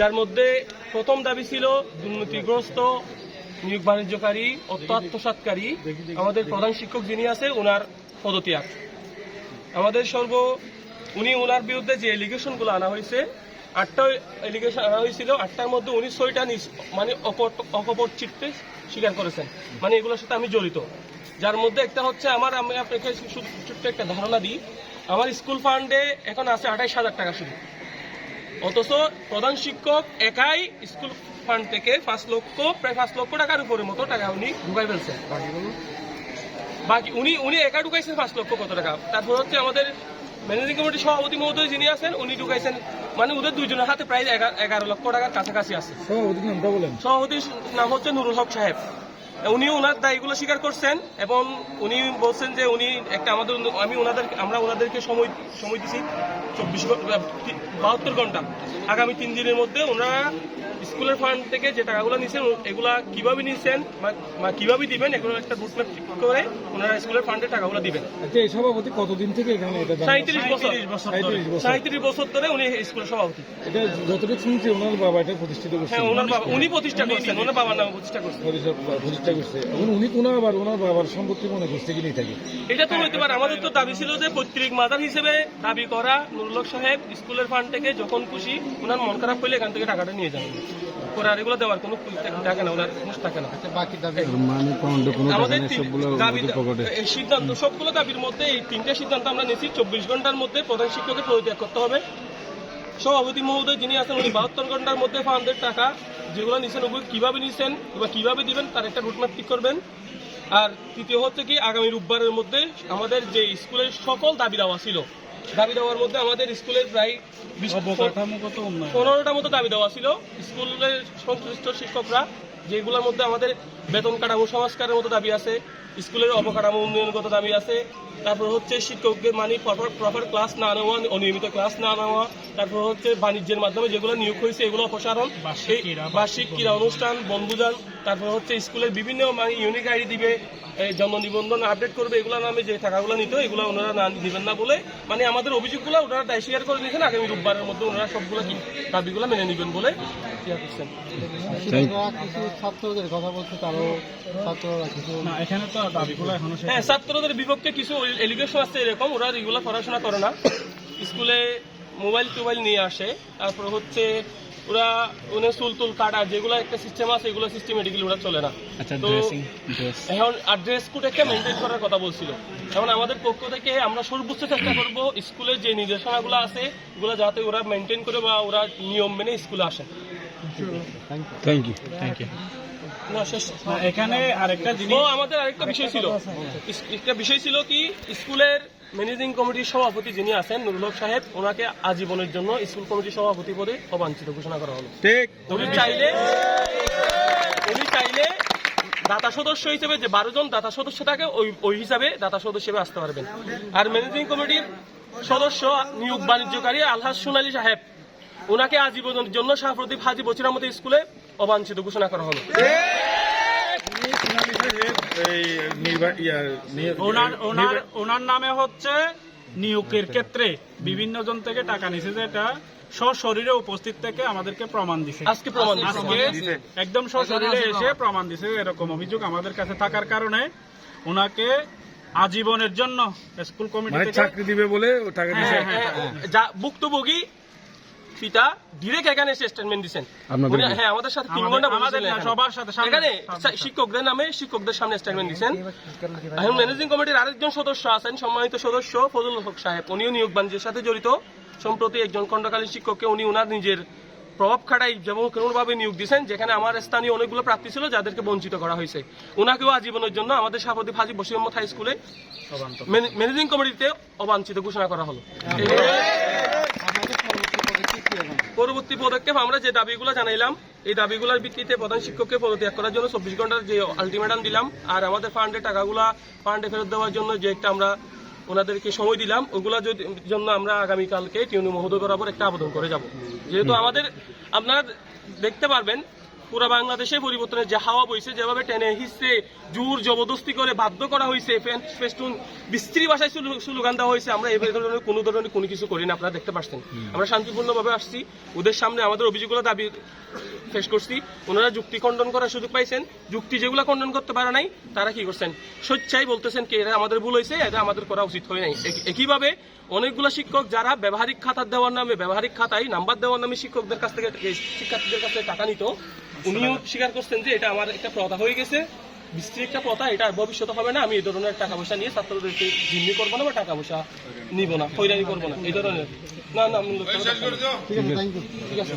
যার মধ্যে প্রথম দাবি ছিল দুর্নীতিগ্রস্ত, নিয়োগ বাণিজ্যকারী অর্থ আত্মসাৎকারী আমাদের প্রধান শিক্ষক যিনি আছে ওনার পদত্যাগ। আমাদের সর্ব, উনি ওনার বিরুদ্ধে যে এলিগেশনগুলো আনা হয়েছে, আটটা এলিগেশন আনা হয়েছিল, আটটার মধ্যে উনি ছয়টা মানে অকপট চিত্তে স্বীকার করেছেন। মানে এগুলোর সাথে আমি জড়িত। যার মধ্যে একটা হচ্ছে আমার, আমি আপনাকে ছোট্ট একটা ধারণা দিই। আমার স্কুল ফান্ডে এখন আছে আঠাইশ হাজার টাকা শুধু। অথচ প্রধান শিক্ষক একাই স্কুল ফান্ড থেকে পাঁচ লক্ষ প্রায় পাঁচ লক্ষ টাকার উপরে মতো টাকা উনি ঢুকাই ফেলছেন বাকি উনি উনি একা ঢুকাইছেন পাঁচ লক্ষ কত টাকা। তারপর হচ্ছে আমাদের ম্যানেজিং কমিটির সভাপতি মহোদয় যিনি আছেন উনি ঢুকাইছেন। মানে ওদের দুইজনের হাতে প্রায় এগারো লক্ষ টাকার কাছাকাছি আছে। সভাপতির নামটা বলেন। সভাপতির নাম হচ্ছে নুরুল হক সাহেব। উনি ওনার দায়গুলো স্বীকার করছেন এবং উনি বলছেন যে উনি একটা আমাদের আমি ওনাদের আমরা ওনাদেরকে সময় সময় দিছি চব্বিশ বাহাত্তর ঘণ্টা। আগামী তিন দিনের মধ্যে ওনারা স্কুলের ফান্ড থেকে যে টাকাগুলো নিছেন এগুলা কীভাবে নিছেন বা- কীভাবে দিবেন এগুলো একটা রুটম্যাপ ঠিক করে ওনারা স্কুলের ফান্ডে টাকাগুলো দিবেন। আচ্ছা এই সভাপতি কতদিন থেকে এখানে এটা সাঁত্রিশ বছর। সাঁত্রিশ বছর ধরে। উনি স্কুলের সভাপতি। এটা যতটুকু শুনছি ওনার বাবা এটা প্রতিষ্ঠিত করছে। হ্যাঁ ওনার বাবা উনি প্রতিষ্ঠা করছেন ওনার বাবার নামে প্রতিষ্ঠা করছেন। প্রতিষ্ঠা- প্রতিষ্ঠা করছে। এখন উনি কোন আবার ওনার বাবার সম্পত্তি মনে করছে কিনে থাকে এটা তো হইতে পারে। আমাদের তো দাবি ছিল যে পৈতৃক মাদার হিসেবে দাবি করা নুরুলক সাহেব স্কুলের ফান্ড থেকে যখন খুশি ওনার মন খারাপ করলে এখান থেকে টাকাটা নিয়ে যাবেন। পরে এগুলো দেওয়ার কোনো থাকে না ওনার হুঁশ থাকে না। বাকি দাবি মানে আমাদের সবগুলো দাবি এই সিদ্ধান্ত সবগুলো দাবির মধ্যে এই তিনটা সিদ্ধান্ত আমরা নিয়েছি চব্বিশ ঘণ্টার মধ্যে প্রধান শিক্ষকের পরিত্যাগ করতে হবে। সভাপতি মহোদয় যিনি আছেন উনি বাহাত্তর ঘণ্টার মধ্যে ফান্ডের টাকা যেগুলো নিছেন ওগুলো কীভাবে নিছেন বা কীভাবে দিবেন তার একটা রুটম্যাপ ঠিক করবেন। আর তৃতীয় হচ্ছে কি আগামী রোববারের মধ্যে আমাদের যে স্কুলের সকল দাবি দেওয়া ছিল দাবি দেওয়ার মধ্যে আমাদের স্কুলের প্রায় পনেরোটা মতো দাবি দেওয়া ছিল। স্কুলের সংশ্লিষ্ট শিক্ষকরা যেগুলোর মধ্যে আমাদের বেতন কাঠামো সংস্কারের মতো দাবি আছে স্কুলের অবকাঠামো উন্নয়নগত দাবি আছে তারপর হচ্ছে শিক্ষকদের মানে প্রপার প্রপার ক্লাস না নেওয়া অনিয়মিত ক্লাস না নেওয়া তারপর হচ্ছে বাণিজ্যের মাধ্যমে যেগুলো নিয়োগ হয়েছে এগুলো অপসারণ বার্ষিক ক্রীড়া অনুষ্ঠান বনভোজন তারপর হচ্ছে স্কুলের বিভিন্ন মানে ইউনিক আইডি দিবে জন্ম নিবন্ধন আপডেট করবে এগুলো নামে যে টাকাগুলো নিত এগুলো ওনারা না দিবেন না বলে মানে আমাদের অভিযোগগুলো ওনারা দায় স্বীকার করে নিয়েছেন আগামী রোববারের মধ্যে ওনারা সবগুলো দাবিগুলো মেনে নেবেন বলে করছেন কিছু ছাত্রদের কথা বলছে তারও ছাত্ররা কিছু না এখানে তো দাবিগুলো এখনও হ্যাঁ ছাত্রদের বিপক্ষে কিছু এলিগেশন আছে এরকম ওরা রেগুলার পড়াশোনা করে না। স্কুলে মোবাইল টোবাইল নিয়ে আসে তারপর হচ্ছে ওরা ওনে চুল টুল কাটা যেগুলো একটা সিস্টেম আছে এগুলো সিস্টেমেটিক্যালি ওরা চলে না। আচ্ছা তো ড্রেসিং ড্রেস এখন কোড একটা মেনটেন করার কথা বলছিল। এখন আমাদের পক্ষ থেকে আমরা সর্বোচ্চ চেষ্টা করব স্কুলের যে নির্দেশনাগুলো আছে এগুলো যাতে ওরা মেনটেন করে বা ওরা নিয়ম মেনে স্কুলে আসে। থ্যাংক ইউ থ্যাংক ইউ এখানে আরেকটা ও আমাদের আরেকটা বিষয় ছিল। একটা বিষয় ছিল কি স্কুলের ম্যানেজিং কমিটির সভাপতি যিনি আছেন নুরুল হক সাহেব ওনাকে আজীবনের জন্য স্কুল কমিটির সভাপতি পদে অবাঞ্ছিত ঘোষণা করা হলো। ঠিক। উনি চাইলে উনি চাইলে দাতা সদস্য হিসেবে যে বারো জন দাতা সদস্য থাকে ওই ওই হিসাবে দাতা সদস্য হিসেবে আসতে পারবেন। আর ম্যানেজিং কমিটির সদস্য নিয়োগ বাণিজ্যকারী আলহাজ সোনালী সাহেব ওনাকে আজীবনের জন্য শাহপ্রদীপ হাজি বচির আহমদ স্কুলে অবাঞ্ছিত ঘোষণা করা হলো। ওনার ওনার ওনার নামে হচ্ছে নিয়োগের ক্ষেত্রে বিভিন্ন জন থেকে টাকা নিছে যেটা সশরীরে উপস্থিত থেকে আমাদেরকে প্রমাণ দিছে। আজকে প্রমাণ দিছে। একদম সশরীরে এসে প্রমাণ দিছে এরকম অভিযোগ আমাদের কাছে থাকার কারণে ওনাকে আজীবনের জন্য স্কুল কমিটি মানে থেকে চাকরি দিবে বলে টাকা দিছে। হ্যাঁ, হ্যাঁ, যা ভুক্তভোগী পিতা ডিরেক্ট এখানে এসে স্টেটমেন্ট দিচ্ছেন হ্যাঁ আমাদের সাথে তিন ঘণ্টা সবার সাথে এখানে শিক্ষকদের নামে শিক্ষকদের সামনে স্টেটমেন্ট দিচ্ছেন এখন ম্যানেজিং কমিটির আরেকজন সদস্য আছেন সম্মানিত সদস্য ফজল হক সাহেব। উনিও নিয়োগ বাণিজ্যের সাথে জড়িত। সম্প্রতি একজন খণ্ডকালীন শিক্ষককে উনি ওনার নিজের প্রভাব খাটাই যেমন কোনোভাবে নিয়োগ দিয়েছেন যেখানে আমার স্থানীয় অনেকগুলো প্রার্থী ছিল যাদেরকে বঞ্চিত করা হয়েছে। ওনাকেও আজীবনের জন্য আমাদের সাপতি ফাজি মোহাম্মদ হাই স্কুলে ম্যানেজিং কমিটিতে অবাঞ্ছিত ঘোষণা করা হলো। পরবর্তী পদক্ষেপ আমরা যে দাবিগুলো জানাইলাম, এই দাবিগুলোর ভিত্তিতে প্রধান শিক্ষককে পদত্যাগ করার জন্য চব্বিশ ঘণ্টার যে আলটিমেটাম দিলাম আর আমাদের ফান্ডে টাকাগুলো ফান্ডে ফেরত দেওয়ার জন্য যে একটা আমরা ওনাদেরকে সময় দিলাম, ওগুলা জন্য আমরা আগামীকালকে টিউনি মহোদয় বরাবর একটা আবেদন করে যাব। যেহেতু আমাদের আপনারা দেখতে পারবেন পুরো বাংলাদেশে পরিবর্তনের যে হাওয়া বইছে যেভাবে টেনে হিসছে জোর জবরদস্তি করে বাধ্য করা হয়েছে ফেন- ফেস্টুন বিস্ত্রী ভাষায় স্লোগান দেওয়া হয়েছে আমরা এই ধরনের কোনো ধরনের কোনো কিছু করি না আপনারা দেখতে পাচ্ছেন আমরা শান্তিপূর্ণভাবে আসছি। ওদের সামনে আমাদের অভিযোগগুলো দাবি ফেস করছি। ওনারা যুক্তি খণ্ডন করার সুযোগ পাইছেন। যুক্তি যেগুলো খণ্ডন করতে পারে নাই তারা কি করছেন? স্বেচ্ছাই বলতেছেন কি এটা আমাদের ভুল হয়েছে এটা আমাদের করা উচিত হয় নাই। এক- একইভাবে অনেকগুলো শিক্ষক যারা ব্যবহারিক খাতা দেওয়ার নামে ব্যবহারিক খাতায় নাম্বার দেওয়ার নামে শিক্ষকদের কাছ থেকে শিক্ষার্থীদের কাছ থেকে টাকা নিত উনিও স্বীকার করছেন যে এটা আমার একটা প্রথা হয়ে গেছে। বিস্তৃত একটা প্রথা এটা ভবিষ্যতে হবে না। আমি এই ধরনের টাকা পয়সা নিয়ে ছাত্রদেরকে জিম্মি করব না বা টাকা পয়সা নিব না হয়রানি করব না। এই ধরনের। না না ঠিক আছে।